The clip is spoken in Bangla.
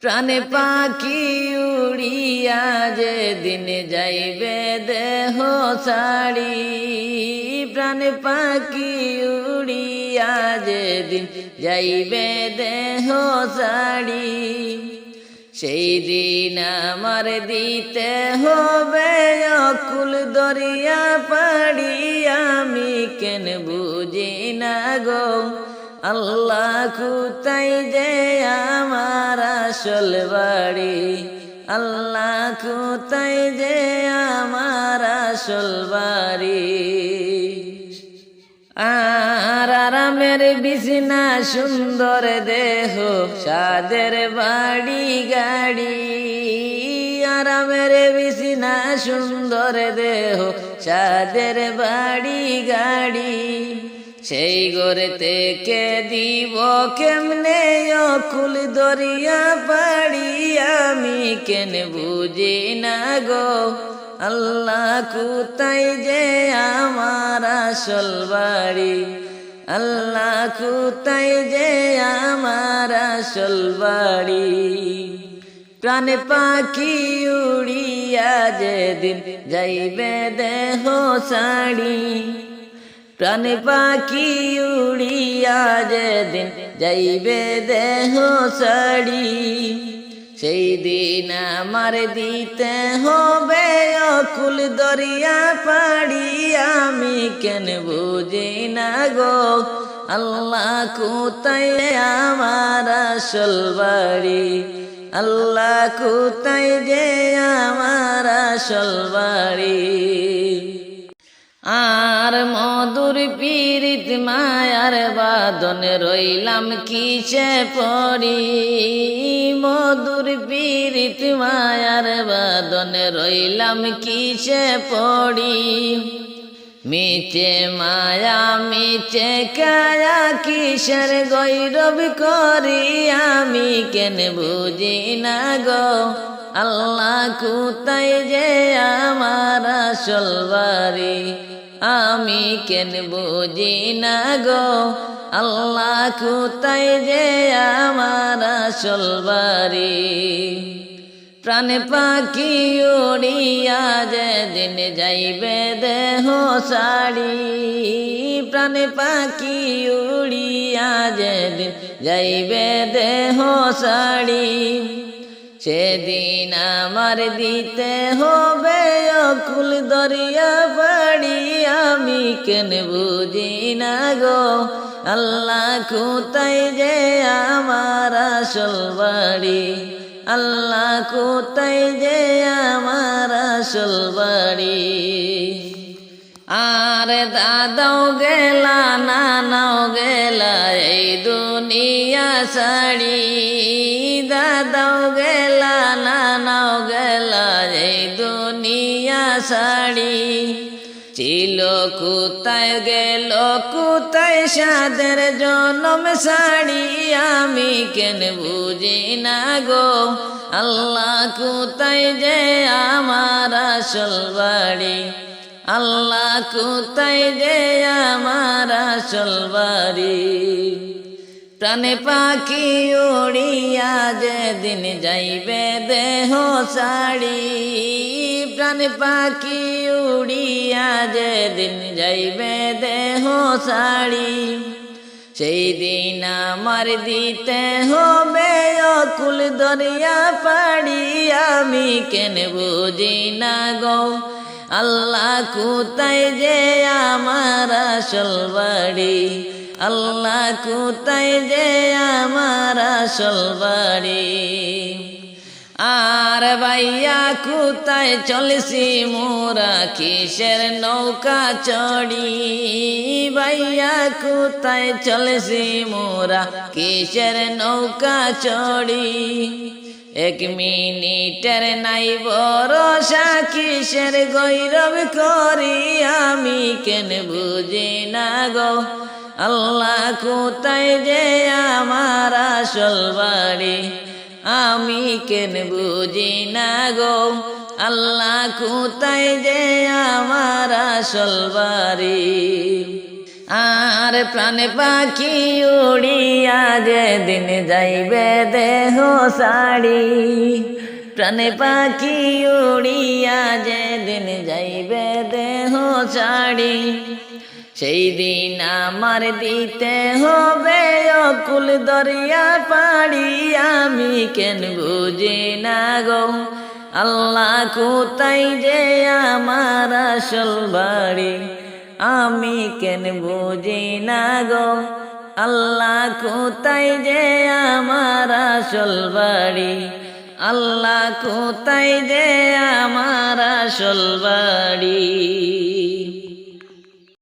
প্রাণে পাখি উড়িয়া যে দিন যাইবে দেহ ছাড়ি। প্রাণে পাখি উড়িয়া যে দিন যাইবে দেহ ছাড়ি। সেই দিন আমার দিতে হবে অকুল দরিয়া পাড়ি। আমি কেন বুঝি না গো? আল্লাহ কুতাই যে আমার আসল বাড়ি? আল্লাহ কুতাই যে আমার আসল বাড়ি? আর আরামের বিছনা, সুন্দর দেহ, সাদের বাড়ি, গাড়ি। আরামের বিছনা, সুন্দর দেহ, সাদের বাড়ি, গাড়ি। সেই গড়ে থেকে দিব কেমনে? অকুল দরিয়া পাড়ি আমি কেন বুঝি না গো? আল্লাহ কুতাই যে আমার আসল বাড়ি? আল্লাহ কুতাই যে আমার আসল বাড়ি? প্রাণ পাখি উড়িয়া যেদিন যাইবে দেহ শাড়ি প্রাণ পাখি উড়িয়া যেদিন যাইবে দেহ শাড়ি সেই দিন আমার দিতে হবে অকুল দরিয়া পাড়ি। আমি কেন বুঝি না গো? আল্লাহ কুতাই আমার আসল বাড়ি? আল্লাহ কুতাই যে আমার আসল বাড়ি? আর মধুর পীড়িত মায়ার বাদন রইলাম কিসে পড়ি? মধুর পীড়িত মায়ার বাদন রইলাম কিসে পড়ি? মিচে মায়া মিচে কায়া কিসের গৈরব করি? আমি কেন বুঝি না গো? আল্লাহ কুতাই যে আমার বাড়ি? আমি কেন বুঝি না গো? আল্লাহ কুতাই যে আমার আসল বাড়ি? প্রাণ পাখি উড়িয়া যে দিন যাইবে দেহ শাড়ি প্রাণ পাখি উড়িয়া যে দিন যাইবে দেহ শাড়ি সেদিন আমার দিতে হবে অকুল দরিয়া কেন বুঝি না গো? আল্লাহ কোথায় যে আমার আসল বাড়ি? আল্লাহ কোথায় যে আমার আসল বাড়ি? আর দাদাও গেলা, নানাও গেলা, এই দুনিয়া শাড়ি দাদাও গেলা, নানাও গেলা, এই দুনিয়া শাড়ি ছিল কোথায় গেল কোথায় সাদের জনম সাড়ি আমি কেন বুঝি না গো? আল্লাহ কোথায় যে আমার আসল বাড়ি। আল্লাহ কোথায় যে আমার আসল বাড়ি। প্রাণে পাখি উড়িয়া যে দিন যাইবে দেহ শাড়ি প্রাণ পাখি উড়িয়া যে দিন যাইবে দেহ শাড়ি সেই দিন আমার দিতে হবে অকুল দরিয়া পাড়ি, আমি কেন বুঝি না গো? আল্লাহ কোথায় যে আমার আসল বাড়ি? আল্লাহ কোথায় যে আমার আসল বাড়ি? আর ভাইয়া কোথায় চলছি মোরা কিসের নৌকা চড়ি? ভাইয়া কোথায় চলছি মোরা কিসের নৌকা চড়ি? এক মিনিটের নাই বরসা কিসের গৈরব করি? আমি কেন বুঝি না গো? আল্লাহ কোথায় যে আমার আসল বাড়ি? আমি কেন বুঝি না গো? আল্লাহ কোথায় যে আমার আসল বাড়ি? আর প্রাণে পাখি উড়িয়া যে দিন যাইবে দেহ সাড়ি। প্রাণে পাখি উড়িয়া যে দিন যাইবে দেহ সাড়ি। সেই দিন আমার দিতে হবে অকুল দরিয়া পাড়ি, আমি কেন বুঝি না গো? আল্লাহ কোথায় যে আমার আসল বাড়ি? আমি কেন বুঝি না গো? আল্লাহ কোথায় যে আমার আসল বাড়ি? আল্লাহ কোথায় যে আমার আসল বাড়ি?